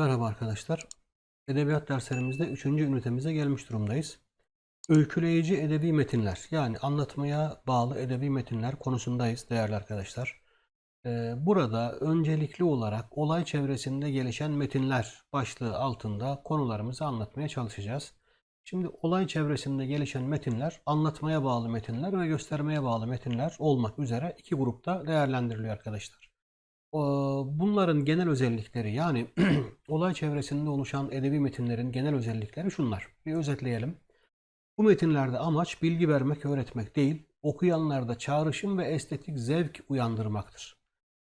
Merhaba arkadaşlar. Edebiyat derslerimizde 3. ünitemize gelmiş durumdayız. Öyküleyici edebi metinler yani anlatmaya bağlı edebi metinler konusundayız değerli arkadaşlar. Ee, Burada öncelikli olarak olay çevresinde gelişen metinler başlığı altında konularımızı anlatmaya çalışacağız. Şimdi olay çevresinde gelişen metinler anlatmaya bağlı metinler ve göstermeye bağlı metinler olmak üzere iki grupta değerlendiriliyor arkadaşlar. Bunların genel özellikleri yani olay çevresinde oluşan edebi metinlerin genel özellikleri şunlar. Bir özetleyelim. Bu metinlerde amaç bilgi vermek, öğretmek değil, okuyanlarda çağrışım ve estetik zevk uyandırmaktır.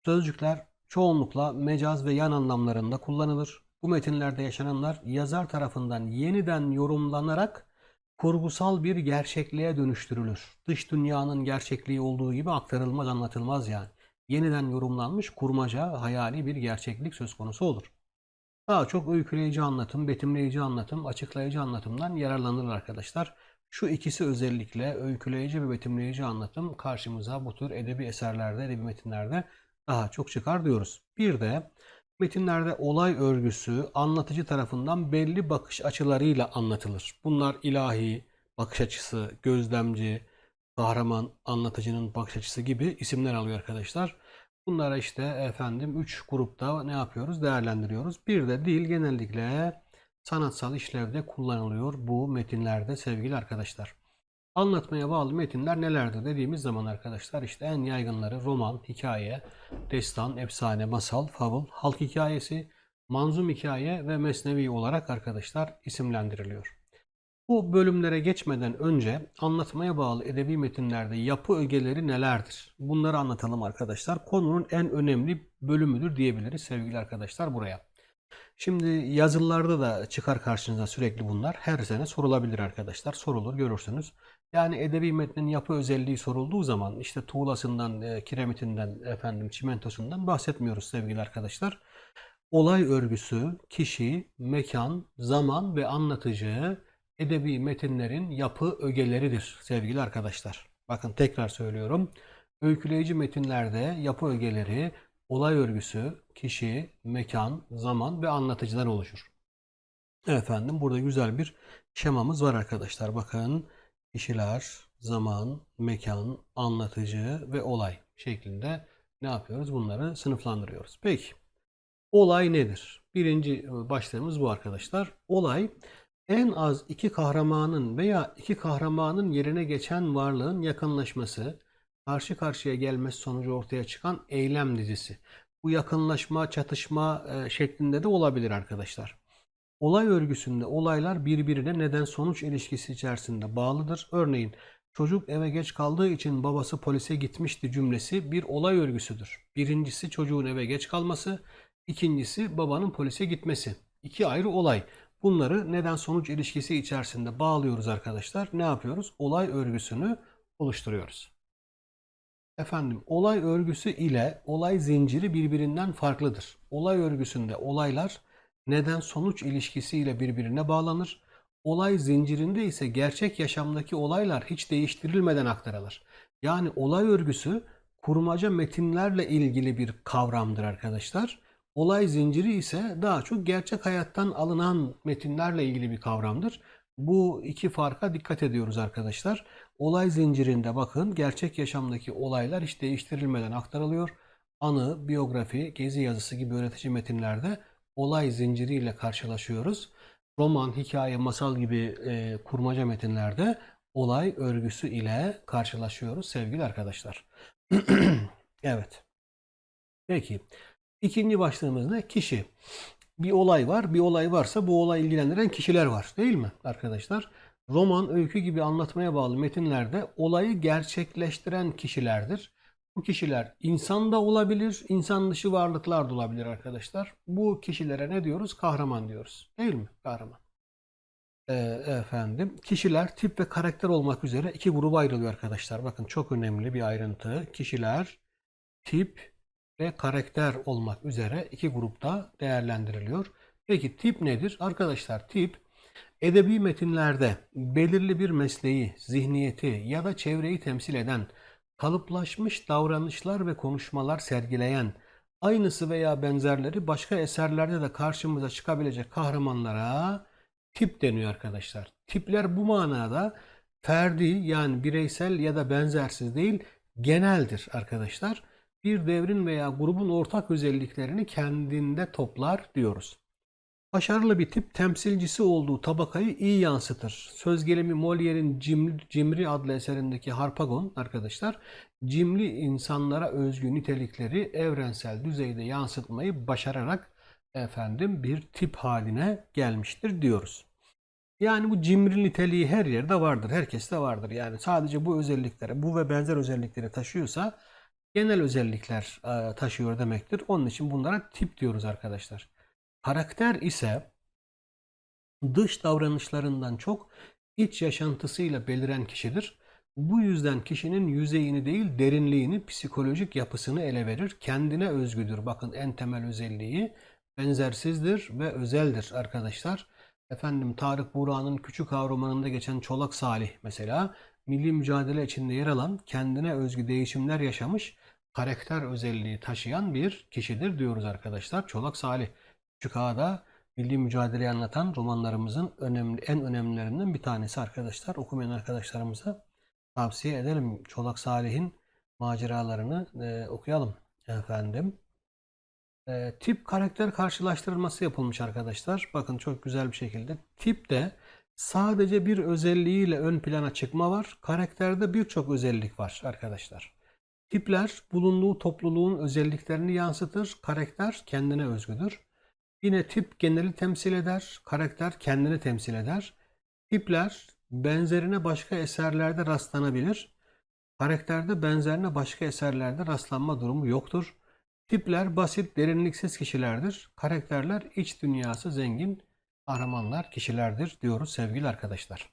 Sözcükler çoğunlukla mecaz ve yan anlamlarında kullanılır. Bu metinlerde yaşananlar yazar tarafından yeniden yorumlanarak kurgusal bir gerçekliğe dönüştürülür. Dış dünyanın gerçekliği olduğu gibi aktarılmaz, anlatılmaz yani yeniden yorumlanmış kurmaca, hayali bir gerçeklik söz konusu olur. Daha çok öyküleyici anlatım, betimleyici anlatım, açıklayıcı anlatımdan yararlanır arkadaşlar. Şu ikisi özellikle öyküleyici ve betimleyici anlatım karşımıza bu tür edebi eserlerde, edebi metinlerde daha çok çıkar diyoruz. Bir de metinlerde olay örgüsü anlatıcı tarafından belli bakış açılarıyla anlatılır. Bunlar ilahi, bakış açısı, gözlemci, kahraman anlatıcının bakış açısı gibi isimler alıyor arkadaşlar. Bunlara işte efendim 3 grupta ne yapıyoruz? Değerlendiriyoruz. Bir de dil genellikle sanatsal işlevde kullanılıyor bu metinlerde sevgili arkadaşlar. Anlatmaya bağlı metinler nelerdir dediğimiz zaman arkadaşlar işte en yaygınları roman, hikaye, destan, efsane, masal, fabul, halk hikayesi, manzum hikaye ve mesnevi olarak arkadaşlar isimlendiriliyor. Bu bölümlere geçmeden önce anlatmaya bağlı edebi metinlerde yapı ögeleri nelerdir? Bunları anlatalım arkadaşlar. Konunun en önemli bölümüdür diyebiliriz sevgili arkadaşlar buraya. Şimdi yazılılarda da çıkar karşınıza sürekli bunlar. Her sene sorulabilir arkadaşlar. Sorulur görürsünüz. Yani edebi metnin yapı özelliği sorulduğu zaman işte tuğlasından, e, kiremitinden, efendim çimentosundan bahsetmiyoruz sevgili arkadaşlar. Olay örgüsü, kişi, mekan, zaman ve anlatıcı edebi metinlerin yapı ögeleridir sevgili arkadaşlar. Bakın tekrar söylüyorum. Öyküleyici metinlerde yapı ögeleri olay örgüsü, kişi, mekan, zaman ve anlatıcıdan oluşur. Efendim burada güzel bir şemamız var arkadaşlar. Bakın kişiler, zaman, mekan, anlatıcı ve olay şeklinde ne yapıyoruz? Bunları sınıflandırıyoruz. Peki olay nedir? Birinci başlığımız bu arkadaşlar. Olay en az iki kahramanın veya iki kahramanın yerine geçen varlığın yakınlaşması, karşı karşıya gelmesi sonucu ortaya çıkan eylem dizisi. Bu yakınlaşma, çatışma e, şeklinde de olabilir arkadaşlar. Olay örgüsünde olaylar birbirine neden sonuç ilişkisi içerisinde bağlıdır. Örneğin çocuk eve geç kaldığı için babası polise gitmişti cümlesi bir olay örgüsüdür. Birincisi çocuğun eve geç kalması, ikincisi babanın polise gitmesi. İki ayrı olay. Bunları neden sonuç ilişkisi içerisinde bağlıyoruz arkadaşlar. Ne yapıyoruz? Olay örgüsünü oluşturuyoruz. Efendim olay örgüsü ile olay zinciri birbirinden farklıdır. Olay örgüsünde olaylar neden sonuç ilişkisiyle birbirine bağlanır. Olay zincirinde ise gerçek yaşamdaki olaylar hiç değiştirilmeden aktarılır. Yani olay örgüsü kurmaca metinlerle ilgili bir kavramdır arkadaşlar. Olay zinciri ise daha çok gerçek hayattan alınan metinlerle ilgili bir kavramdır. Bu iki farka dikkat ediyoruz arkadaşlar. Olay zincirinde bakın gerçek yaşamdaki olaylar hiç değiştirilmeden aktarılıyor. Anı, biyografi, gezi yazısı gibi öğretici metinlerde olay zinciriyle karşılaşıyoruz. Roman, hikaye, masal gibi e, kurmaca metinlerde olay örgüsü ile karşılaşıyoruz sevgili arkadaşlar. evet. Peki. İkinci başlığımız ne? Kişi. Bir olay var. Bir olay varsa bu olay ilgilendiren kişiler var. Değil mi arkadaşlar? Roman, öykü gibi anlatmaya bağlı metinlerde olayı gerçekleştiren kişilerdir. Bu kişiler insan da olabilir, insan dışı varlıklar da olabilir arkadaşlar. Bu kişilere ne diyoruz? Kahraman diyoruz. Değil mi? Kahraman. Ee, efendim, kişiler tip ve karakter olmak üzere iki gruba ayrılıyor arkadaşlar. Bakın çok önemli bir ayrıntı. Kişiler tip ve karakter olmak üzere iki grupta değerlendiriliyor. Peki tip nedir? Arkadaşlar tip edebi metinlerde belirli bir mesleği, zihniyeti ya da çevreyi temsil eden kalıplaşmış davranışlar ve konuşmalar sergileyen Aynısı veya benzerleri başka eserlerde de karşımıza çıkabilecek kahramanlara tip deniyor arkadaşlar. Tipler bu manada ferdi yani bireysel ya da benzersiz değil geneldir arkadaşlar. Bir devrin veya grubun ortak özelliklerini kendinde toplar diyoruz. Başarılı bir tip temsilcisi olduğu tabakayı iyi yansıtır. Söz gelimi Molière'in Cimri, Cimri adlı eserindeki Harpagon arkadaşlar cimri insanlara özgü nitelikleri evrensel düzeyde yansıtmayı başararak efendim bir tip haline gelmiştir diyoruz. Yani bu cimri niteliği her yerde vardır. Herkeste vardır. Yani sadece bu özellikleri, bu ve benzer özellikleri taşıyorsa genel özellikler e, taşıyor demektir. Onun için bunlara tip diyoruz arkadaşlar. Karakter ise dış davranışlarından çok iç yaşantısıyla beliren kişidir. Bu yüzden kişinin yüzeyini değil derinliğini, psikolojik yapısını ele verir. Kendine özgüdür. Bakın en temel özelliği benzersizdir ve özeldir arkadaşlar. Efendim Tarık Buğra'nın Küçük Ağa romanında geçen Çolak Salih mesela milli mücadele içinde yer alan kendine özgü değişimler yaşamış karakter özelliği taşıyan bir kişidir diyoruz arkadaşlar. Çolak Salih Küçük Ağa'da milli mücadeleyi anlatan romanlarımızın önemli en önemlilerinden bir tanesi arkadaşlar. Okumayan arkadaşlarımıza tavsiye edelim. Çolak Salih'in maceralarını e, okuyalım efendim. E, tip karakter karşılaştırılması yapılmış arkadaşlar. Bakın çok güzel bir şekilde. Tipte sadece bir özelliğiyle ön plana çıkma var. Karakterde birçok özellik var arkadaşlar. Tipler bulunduğu topluluğun özelliklerini yansıtır. Karakter kendine özgüdür. Yine tip geneli temsil eder. Karakter kendini temsil eder. Tipler benzerine başka eserlerde rastlanabilir. Karakterde benzerine başka eserlerde rastlanma durumu yoktur. Tipler basit, derinliksiz kişilerdir. Karakterler iç dünyası zengin kahramanlar, kişilerdir diyoruz sevgili arkadaşlar.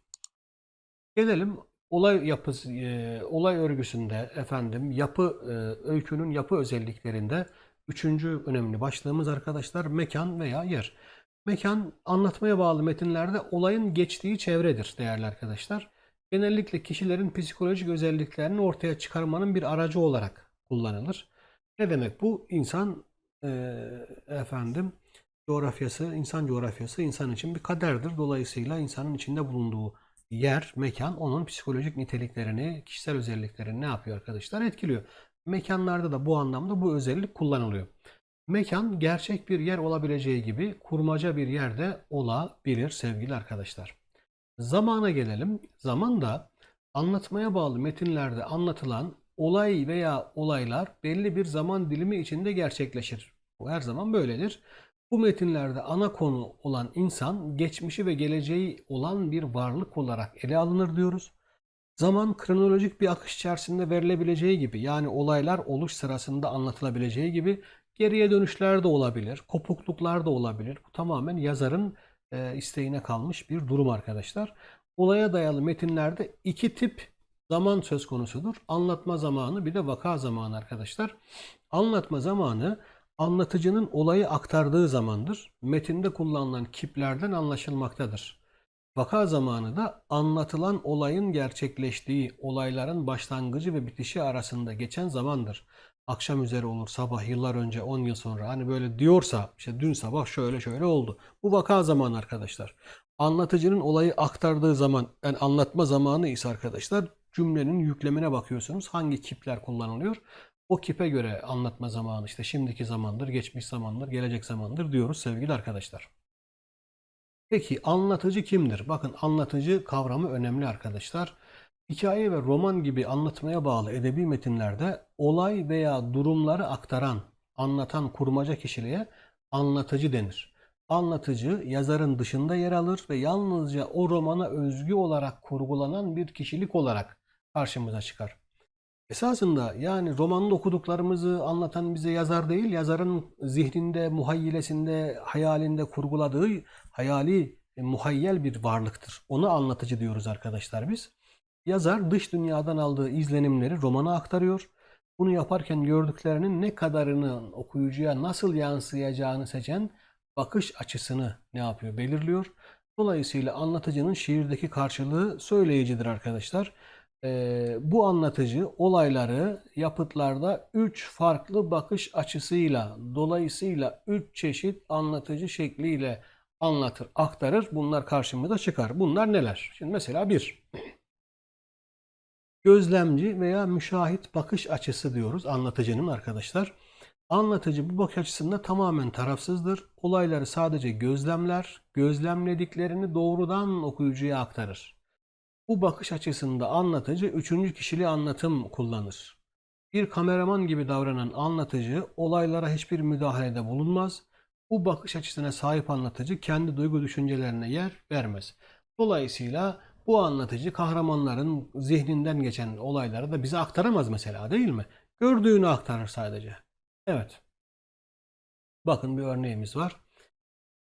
Gelelim olay yapısı, e, olay örgüsünde efendim yapı e, öykünün yapı özelliklerinde üçüncü önemli başlığımız arkadaşlar mekan veya yer. Mekan anlatmaya bağlı metinlerde olayın geçtiği çevredir değerli arkadaşlar. Genellikle kişilerin psikolojik özelliklerini ortaya çıkarmanın bir aracı olarak kullanılır. Ne demek bu? İnsan e, efendim coğrafyası, insan coğrafyası insan için bir kaderdir. Dolayısıyla insanın içinde bulunduğu yer, mekan onun psikolojik niteliklerini, kişisel özelliklerini ne yapıyor arkadaşlar? Etkiliyor. Mekanlarda da bu anlamda bu özellik kullanılıyor. Mekan gerçek bir yer olabileceği gibi kurmaca bir yerde olabilir sevgili arkadaşlar. Zamana gelelim. Zaman da anlatmaya bağlı metinlerde anlatılan olay veya olaylar belli bir zaman dilimi içinde gerçekleşir. Bu her zaman böyledir. Bu metinlerde ana konu olan insan geçmişi ve geleceği olan bir varlık olarak ele alınır diyoruz. Zaman kronolojik bir akış içerisinde verilebileceği gibi yani olaylar oluş sırasında anlatılabileceği gibi geriye dönüşler de olabilir, kopukluklar da olabilir. Bu tamamen yazarın e, isteğine kalmış bir durum arkadaşlar. Olaya dayalı metinlerde iki tip zaman söz konusudur. Anlatma zamanı bir de vaka zamanı arkadaşlar. Anlatma zamanı anlatıcının olayı aktardığı zamandır. Metinde kullanılan kiplerden anlaşılmaktadır. Vaka zamanı da anlatılan olayın gerçekleştiği olayların başlangıcı ve bitişi arasında geçen zamandır. Akşam üzeri olur, sabah, yıllar önce, 10 yıl sonra. Hani böyle diyorsa işte dün sabah şöyle şöyle oldu. Bu vaka zamanı arkadaşlar. Anlatıcının olayı aktardığı zaman, yani anlatma zamanı ise arkadaşlar cümlenin yüklemine bakıyorsunuz. Hangi kipler kullanılıyor? O kipe göre anlatma zamanı işte şimdiki zamandır, geçmiş zamandır, gelecek zamandır diyoruz sevgili arkadaşlar. Peki anlatıcı kimdir? Bakın anlatıcı kavramı önemli arkadaşlar. Hikaye ve roman gibi anlatmaya bağlı edebi metinlerde olay veya durumları aktaran, anlatan kurmaca kişiliğe anlatıcı denir. Anlatıcı yazarın dışında yer alır ve yalnızca o romana özgü olarak kurgulanan bir kişilik olarak karşımıza çıkar. Esasında yani romanını okuduklarımızı anlatan bize yazar değil, yazarın zihninde, muhayyilesinde, hayalinde kurguladığı hayali, e, muhayyel bir varlıktır. Onu anlatıcı diyoruz arkadaşlar biz. Yazar dış dünyadan aldığı izlenimleri romana aktarıyor. Bunu yaparken gördüklerinin ne kadarını okuyucuya nasıl yansıyacağını seçen bakış açısını ne yapıyor? Belirliyor. Dolayısıyla anlatıcının şiirdeki karşılığı söyleyicidir arkadaşlar. Ee, bu anlatıcı olayları yapıtlarda üç farklı bakış açısıyla, dolayısıyla üç çeşit anlatıcı şekliyle anlatır, aktarır. Bunlar karşımıza çıkar. Bunlar neler? Şimdi mesela bir, gözlemci veya müşahit bakış açısı diyoruz anlatıcının arkadaşlar. Anlatıcı bu bakış açısında tamamen tarafsızdır. Olayları sadece gözlemler, gözlemlediklerini doğrudan okuyucuya aktarır. Bu bakış açısında anlatıcı üçüncü kişili anlatım kullanır. Bir kameraman gibi davranan anlatıcı olaylara hiçbir müdahalede bulunmaz. Bu bakış açısına sahip anlatıcı kendi duygu düşüncelerine yer vermez. Dolayısıyla bu anlatıcı kahramanların zihninden geçen olayları da bize aktaramaz mesela değil mi? Gördüğünü aktarır sadece. Evet. Bakın bir örneğimiz var.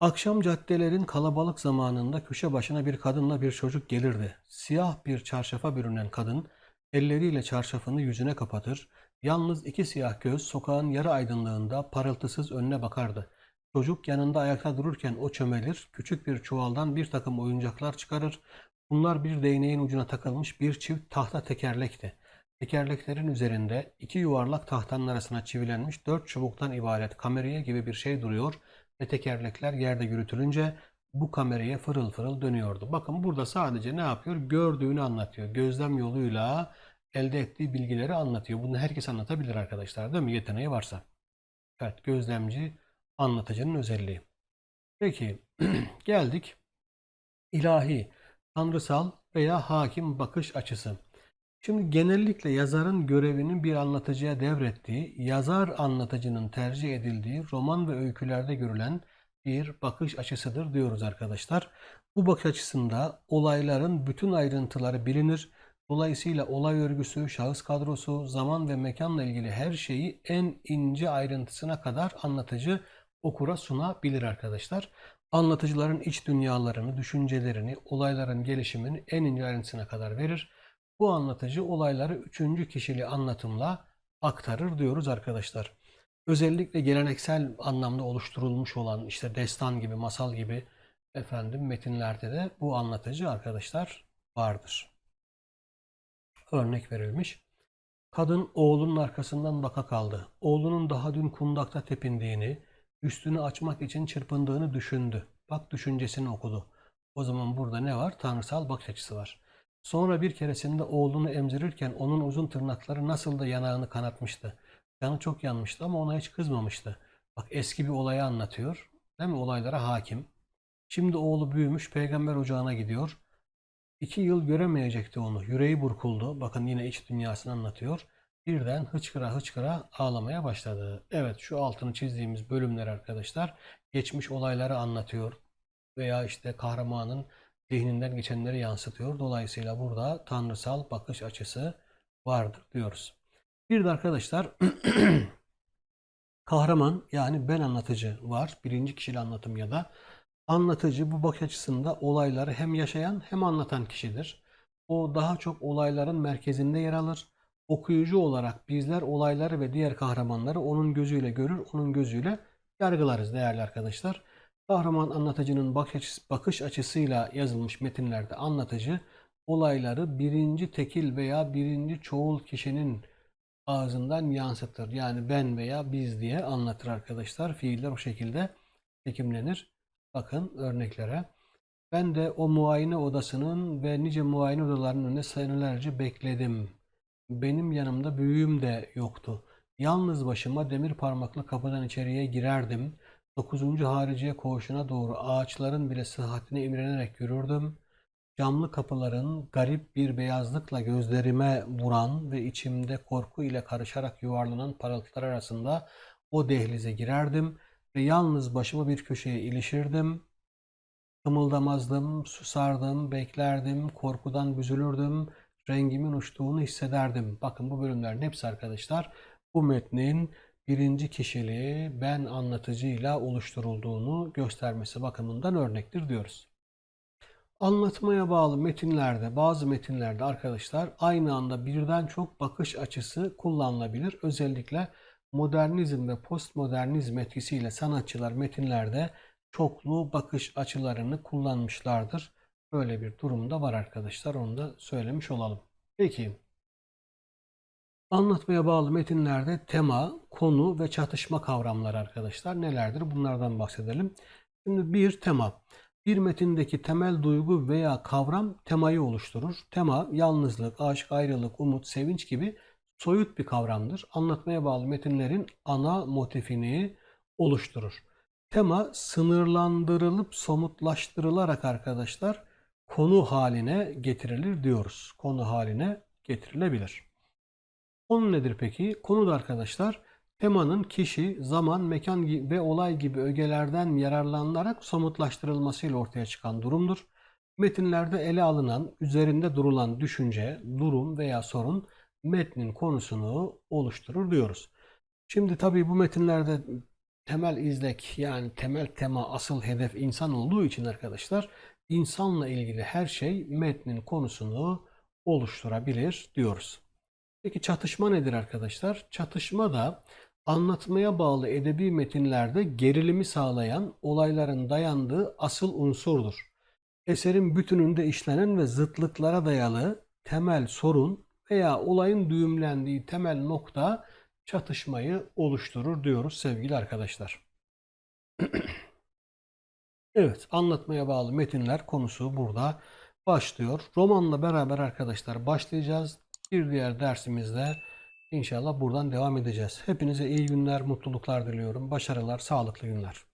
Akşam caddelerin kalabalık zamanında köşe başına bir kadınla bir çocuk gelirdi. Siyah bir çarşafa bürünen kadın elleriyle çarşafını yüzüne kapatır. Yalnız iki siyah göz sokağın yarı aydınlığında parıltısız önüne bakardı. Çocuk yanında ayakta dururken o çömelir, küçük bir çuvaldan bir takım oyuncaklar çıkarır. Bunlar bir değneğin ucuna takılmış bir çift tahta tekerlekti. Tekerleklerin üzerinde iki yuvarlak tahtanın arasına çivilenmiş dört çubuktan ibaret kameriye gibi bir şey duruyor ve tekerlekler yerde yürütülünce bu kameraya fırıl fırıl dönüyordu. Bakın burada sadece ne yapıyor? Gördüğünü anlatıyor. Gözlem yoluyla elde ettiği bilgileri anlatıyor. Bunu herkes anlatabilir arkadaşlar değil mi? Yeteneği varsa. Evet, gözlemci anlatıcının özelliği. Peki, geldik ilahi, tanrısal veya hakim bakış açısı. Şimdi genellikle yazarın görevinin bir anlatıcıya devrettiği, yazar anlatıcının tercih edildiği roman ve öykülerde görülen bir bakış açısıdır diyoruz arkadaşlar. Bu bakış açısında olayların bütün ayrıntıları bilinir. Dolayısıyla olay örgüsü, şahıs kadrosu, zaman ve mekanla ilgili her şeyi en ince ayrıntısına kadar anlatıcı okura sunabilir arkadaşlar. Anlatıcıların iç dünyalarını, düşüncelerini, olayların gelişimini en ince ayrıntısına kadar verir. Bu anlatıcı olayları üçüncü kişili anlatımla aktarır diyoruz arkadaşlar. Özellikle geleneksel anlamda oluşturulmuş olan işte destan gibi, masal gibi efendim metinlerde de bu anlatıcı arkadaşlar vardır. Örnek verilmiş. Kadın oğlunun arkasından baka kaldı. Oğlunun daha dün kundakta tepindiğini, üstünü açmak için çırpındığını düşündü. Bak düşüncesini okudu. O zaman burada ne var? Tanrısal bakış açısı var. Sonra bir keresinde oğlunu emzirirken onun uzun tırnakları nasıl da yanağını kanatmıştı. Canı çok yanmıştı ama ona hiç kızmamıştı. Bak eski bir olayı anlatıyor. Değil mi? Olaylara hakim. Şimdi oğlu büyümüş peygamber ocağına gidiyor. İki yıl göremeyecekti onu. Yüreği burkuldu. Bakın yine iç dünyasını anlatıyor. Birden hıçkıra hıçkıra ağlamaya başladı. Evet şu altını çizdiğimiz bölümler arkadaşlar geçmiş olayları anlatıyor. Veya işte kahramanın zihninden geçenleri yansıtıyor. Dolayısıyla burada tanrısal bakış açısı vardır diyoruz. Bir de arkadaşlar kahraman yani ben anlatıcı var. Birinci kişili anlatım ya da anlatıcı bu bakış açısında olayları hem yaşayan hem anlatan kişidir. O daha çok olayların merkezinde yer alır. Okuyucu olarak bizler olayları ve diğer kahramanları onun gözüyle görür, onun gözüyle yargılarız değerli arkadaşlar. Kahraman anlatıcının bakış açısıyla yazılmış metinlerde anlatıcı olayları birinci tekil veya birinci çoğul kişinin ağzından yansıtır. Yani ben veya biz diye anlatır arkadaşlar. Fiiller o şekilde çekimlenir. Bakın örneklere. Ben de o muayene odasının ve nice muayene odalarının önünde senelerce bekledim. Benim yanımda büyüğüm de yoktu. Yalnız başıma demir parmaklı kapıdan içeriye girerdim. 9. hariciye koğuşuna doğru ağaçların bile sıhhatine imrenerek yürürdüm. Camlı kapıların garip bir beyazlıkla gözlerime vuran ve içimde korku ile karışarak yuvarlanan parıltılar arasında o dehlize girerdim ve yalnız başıma bir köşeye ilişirdim. Kımıldamazdım, susardım, beklerdim, korkudan büzülürdüm, rengimin uçtuğunu hissederdim. Bakın bu bölümlerin hepsi arkadaşlar bu metnin birinci kişiliği ben anlatıcıyla oluşturulduğunu göstermesi bakımından örnektir diyoruz. Anlatmaya bağlı metinlerde, bazı metinlerde arkadaşlar aynı anda birden çok bakış açısı kullanılabilir. Özellikle modernizm ve postmodernizm etkisiyle sanatçılar metinlerde çoklu bakış açılarını kullanmışlardır. Böyle bir durumda var arkadaşlar. Onu da söylemiş olalım. Peki. Anlatmaya bağlı metinlerde tema, konu ve çatışma kavramları arkadaşlar nelerdir? Bunlardan bahsedelim. Şimdi bir tema. Bir metindeki temel duygu veya kavram temayı oluşturur. Tema, yalnızlık, aşk, ayrılık, umut, sevinç gibi soyut bir kavramdır. Anlatmaya bağlı metinlerin ana motifini oluşturur. Tema sınırlandırılıp somutlaştırılarak arkadaşlar konu haline getirilir diyoruz. Konu haline getirilebilir. Konu nedir peki? Konu da arkadaşlar temanın kişi, zaman, mekan ve olay gibi ögelerden yararlanılarak somutlaştırılmasıyla ortaya çıkan durumdur. Metinlerde ele alınan, üzerinde durulan düşünce, durum veya sorun metnin konusunu oluşturur diyoruz. Şimdi tabii bu metinlerde temel izlek yani temel tema, asıl hedef insan olduğu için arkadaşlar insanla ilgili her şey metnin konusunu oluşturabilir diyoruz. Peki çatışma nedir arkadaşlar? Çatışma da anlatmaya bağlı edebi metinlerde gerilimi sağlayan olayların dayandığı asıl unsurdur. Eserin bütününde işlenen ve zıtlıklara dayalı temel sorun veya olayın düğümlendiği temel nokta çatışmayı oluşturur diyoruz sevgili arkadaşlar. Evet, anlatmaya bağlı metinler konusu burada başlıyor. Romanla beraber arkadaşlar başlayacağız. Bir diğer dersimizde inşallah buradan devam edeceğiz. Hepinize iyi günler, mutluluklar diliyorum. Başarılar, sağlıklı günler.